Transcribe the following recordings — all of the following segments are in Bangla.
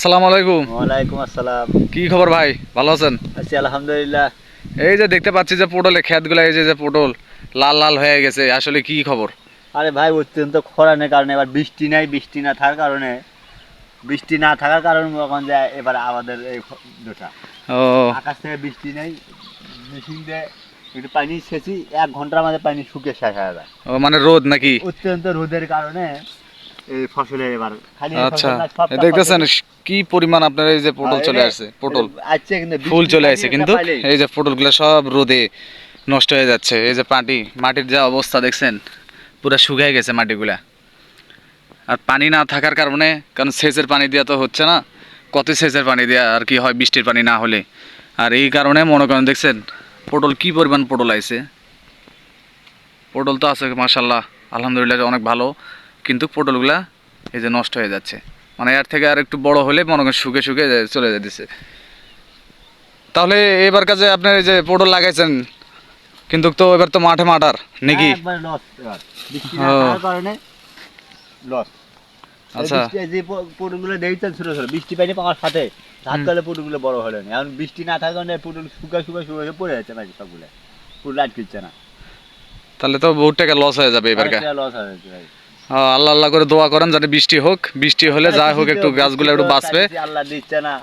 আসসালামু আলাইকুম। ওয়ালাইকুম আসসালাম। কি খবর ভাই? ভালো আছেন? আছি আলহামদুলিল্লাহ। এই যে দেখতে পাচ্ছি যে ক্ষেতগুলো এই যে যে পটল লাল লাল হয়ে গেছে আসলে কি খবর? আরে ভাই অত্যন্ত খরানের কারণে এবার বৃষ্টি নাই বৃষ্টি না থাকার কারণে বৃষ্টি না থাকার কারণে এখন যে এবার আমাদের এই দুটা। ও। আকাশ থেকে বৃষ্টি নেই মেশিন দিয়ে একটু পানি সেচি এক ঘণ্টার মধ্যে পানি শুকিয়ে শেষ হয়ে যায়। ও, মানে রোদ নাকি? অত্যন্ত রোদের কারণে এবার আচ্ছা। দেখতেছেন কি পরিমাণ আপনার এই যে পটল চলে আসছে পটল? ফুল চলে আসছে কিন্তু এই যে পটলগুলো সব রোদে নষ্ট হয়ে যাচ্ছে। এই যে মাটি মাটির যা অবস্থা দেখছেন পুরো শুকিয়ে গেছে মাটিগুলা। আর পানি না থাকার কারণে কারণ সেচের পানি দেওয়া তো হচ্ছে না কত সেচের পানি দেওয়া আর কি হয় বৃষ্টির পানি না হলে। আর এই কারণে মনে করেন দেখছেন পটল কি পরিমাণ পটল আইছে? পটল তো আছে মাসাল্লাহ আলহামদুলিল্লাহ অনেক ভালো। কিন্তু পটলগুলা এই যে নষ্ট হয়ে যাচ্ছে। মানে এর থেকে আর একটু বড় হলে মনে করেন শুকে শুকে চলে যেতেছে। তাহলে এবার কাজে আপনার এই যে পটল লাগাইছেন কিন্তু তো এবার তো মাঠে মাঠার নাকি? আচ্ছা। যে পুটুলগুলো ছোট ছোট বৃষ্টি পানি পাওয়ার সাথে। ধান কালে পুটুলগুলো বড় হলো না। এখন বৃষ্টি না থাকার কারণে পুটুল শুকা শুকা শুকা পড়ে যাচ্ছে মাঝে সবগুলো। আটকিচ্ছে না। তাহলে তো বহুত টাকা লস হয়ে যাবে এবার লস হয়ে যাচ্ছে ভাই। আল্লাহ আল্লাহ করে দোয়া করেন যাতে বৃষ্টি হোক। বৃষ্টি হলে যা হোক একটু গাছগুলো একটু বাঁচবে। আল্লাহ দিচ্ছে না।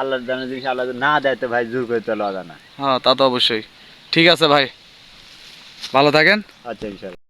আল্লাহর জানা জিনিস আল্লাহ না। দেয় তো ভাই জোর করে তো লওয়া না হ্যাঁ তা তো অবশ্যই। ঠিক আছে ভাই। ভালো থাকেন। আচ্ছা